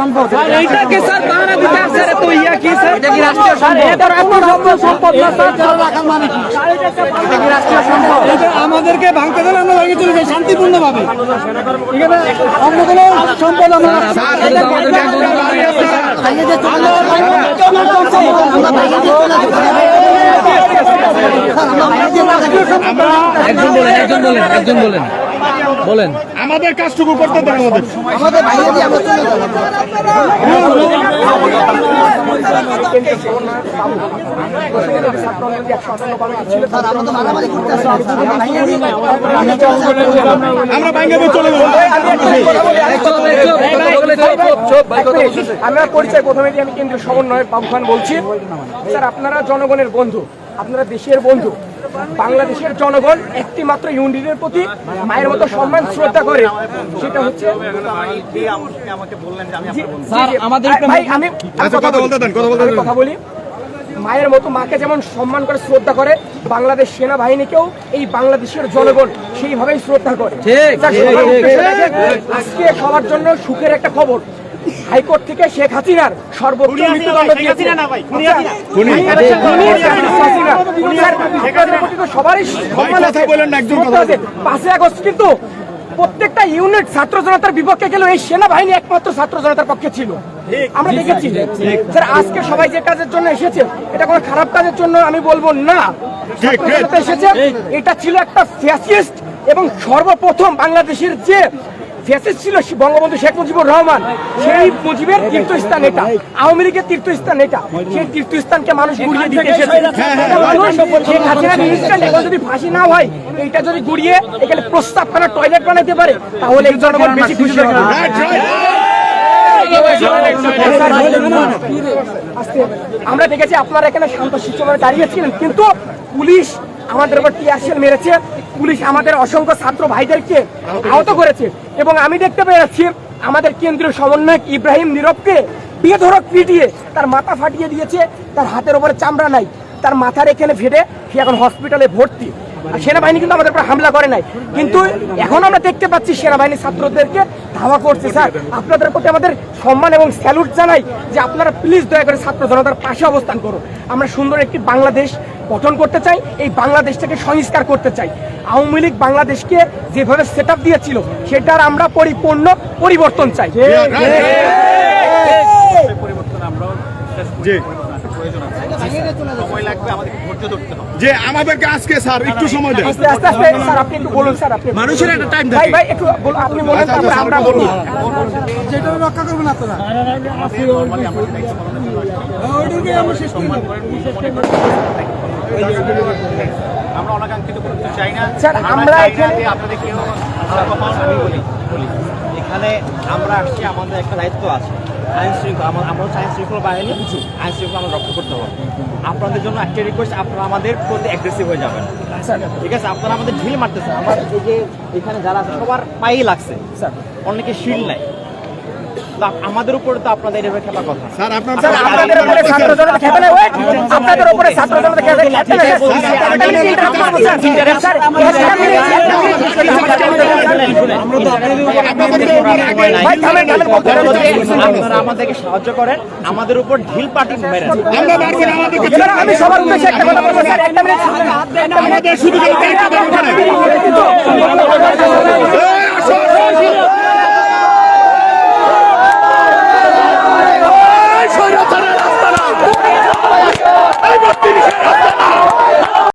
সম্পদ। এইটাকে স্যার পাহারা দিতে আসছে রে ইয়া কি স্যার? এটা কি রাষ্ট্রীয় সম্পদ? এটা রাষ্ট্রীয় সম্পদ সম্পদ না স্যার? রাখার মানে কি এটা কি রাষ্ট্রীয় সম্পদ? এটা আমাদেরকে ভাঙতে গেলে আমরা লাগিয়ে চলে যাই শান্তিপূর্ণ ভাবে এখানে অন্য কোনো সম্পদ আমরা এটা আমাদের ব্যাংক চলে চলে। আমরা। একজন বলেন একজন বলেন একজন বলেন বলেন আমাদের কাজটুকু করতে দেন আমাদের আমাদের ভাঙিয়ে দিয়ে আমরা চলে যাব। আমরা চলে যাব। আমরা পরিচয় প্রথমে আমি কেন্দ্রীয় সমন্বয়ের বাবু খান বলছি স্যার আপনারা জনগণের বন্ধু আপনারা দেশের বন্ধু বাংলাদেশের জনগণ একটি মাত্র ইউনিটের প্রতি মায়ের মতো সম্মান শ্রদ্ধা করে সেটা হচ্ছে আমি কথা বলতে দেন, কথা বলতে আমি দেন। কথা বলি। মায়ের মতো মাকে যেমন সম্মান করে শ্রদ্ধা করে বাংলাদেশ সেনাবাহিনীকেও এই বাংলাদেশের জনগণ সেইভাবেই শ্রদ্ধা করে। আজকে সবার জন্য সুখের একটা খবর। হাইকোর্ট থেকে শেখ হাসিনার সর্বোচ্চ মৃত্যুদণ্ড দিয়েছে খুনি হাসিনা। স্যার, আপনাদের প্রতি তো সবারই সম্মান কথা আছে, বলেন না, একজন কথা শ্রদ্ধা আছে। পাঁচই আগস্ট কিন্তু প্রত্যেকটা ইউনিট ছাত্র জনতার বিপক্ষে গেল এই সেনাবাহিনী একমাত্র ছাত্র জনতার পক্ষে ছিল। আমরা দেখেছি। স্যার আজকে সবাই যে কাজের জন্য এসেছে এটা কোনো খারাপ কাজের জন্য আমি বলব না। এসেছে। এটা ছিল একটা ফ্যাসিস্ট এবং সর্বপ্রথম বাংলাদেশের যে ফ্যাসিস্ট ছিল বঙ্গবন্ধু শেখ মুজিবুর রহমান সেই মুজিবের তীর্থস্থান এটা আওয়ামী লীগের তীর্থস্থান এটা সেই তীর্থস্থানকে মানুষ গুড়িয়ে দিতে এসেছে শেখ এখন যদি ফাঁসি না হয় এইটা যদি গুড়িয়ে এখানে প্রস্তাব প্রস্তাবখানা টয়লেট বানাতে পারে তাহলে এই জনগণ বেশি খুশি আমরা দেখেছি আপনারা এখানে শান্ত শিষ্টভাবে দাঁড়িয়েছিলেন কিন্তু পুলিশ আমাদের উপর টিয়ারশেল মেরেছে পুলিশ আমাদের অসংখ্য ছাত্র ভাইদেরকে আহত করেছে। এবং আমি দেখতে পেয়েছি আমাদের কেন্দ্রীয় সমন্বয়ক ইব্রাহিম নীরবকে বেধরক পিটিয়ে তার মাথা ফাটিয়ে দিয়েছে। তার হাতের ওপরে চামড়া নাই। তার মাথার এখানে ফেটে সে এখন হসপিটালে ভর্তি। সেনাবাহিনী কিন্তু আমাদের উপর হামলা করে নাই। কিন্তু এখন আমরা দেখতে পাচ্ছি সেনাবাহিনী ছাত্রদেরকে ধাওয়া করছে। স্যার, আপনাদের প্রতি আমাদের সম্মান এবং স্যালুট জানাই যে আপনারা প্লিজ দয়া করে ছাত্র জনতার পাশে অবস্থান করুন। আমরা সুন্দর একটি বাংলাদেশ গঠন করতে চাই এই বাংলাদেশটাকে সংস্কার করতে চাই। আওয়ামী লীগ বাংলাদেশকে যেভাবে সেট আপ দিয়েছিল সেটার আমরা পরিপূর্ণ পরিবর্তন চাই। যে আমাদেরকে আজকে স্যার একটু সময় দেন। আস্তে আস্তে আস্তে স্যার আপনি একটু বলুন স্যার আপনি মানুষের একটা টাইম ভাই ভাই একটু বলুন, আপনি বলেন তারপরে আমরা বলুন। যেটা রক্ষা করবেন আপনারা। ওইটাকে আমরা শেষ করে দেব। আমরা অনাকাঙ্ক্ষিত করতে চাই না। স্যার, আমরা এখানে- আপনাদের কেউ আমি বলি বলি। এখানে আমরা আসছি আমাদের একটা দায়িত্ব আছে। আইন শৃঙ্খলা আমরা হচ্ছে আইন শৃঙ্খলা বাহিনী। আইন শৃঙ্খলা আমরা রক্ষা করতে হবে। আপনাদের জন্য একটা রিকোয়েস্ট আপনারা আমাদের প্রতি অ্যাগ্রেসিভ হয়ে যাবেন। ঠিক আছে আপনারা আমাদের ঢিল মারতেছেন। আমার এই যে এখানে যারা আছে সবার পায়েই লাগছে। অনেকে শিল নাই। আপ- আমাদের উপরে তো আপনাদের এভাবে খেলা কথা স্যার আপনাদের উপরে ছাত্র জনতা খেতে নেই ওয়েট আপনাদের উপরে ছাত্র জনতা খেতে একটা একটা একটা। আপনারা আমাদেরকে সাহায্য করেন আমাদের উপর ঢিল পাটি মেরেন আমি সবার উদ্দেশ্যে একটা কথা বলব স্যার একটা মিনিট আমাদের শুধু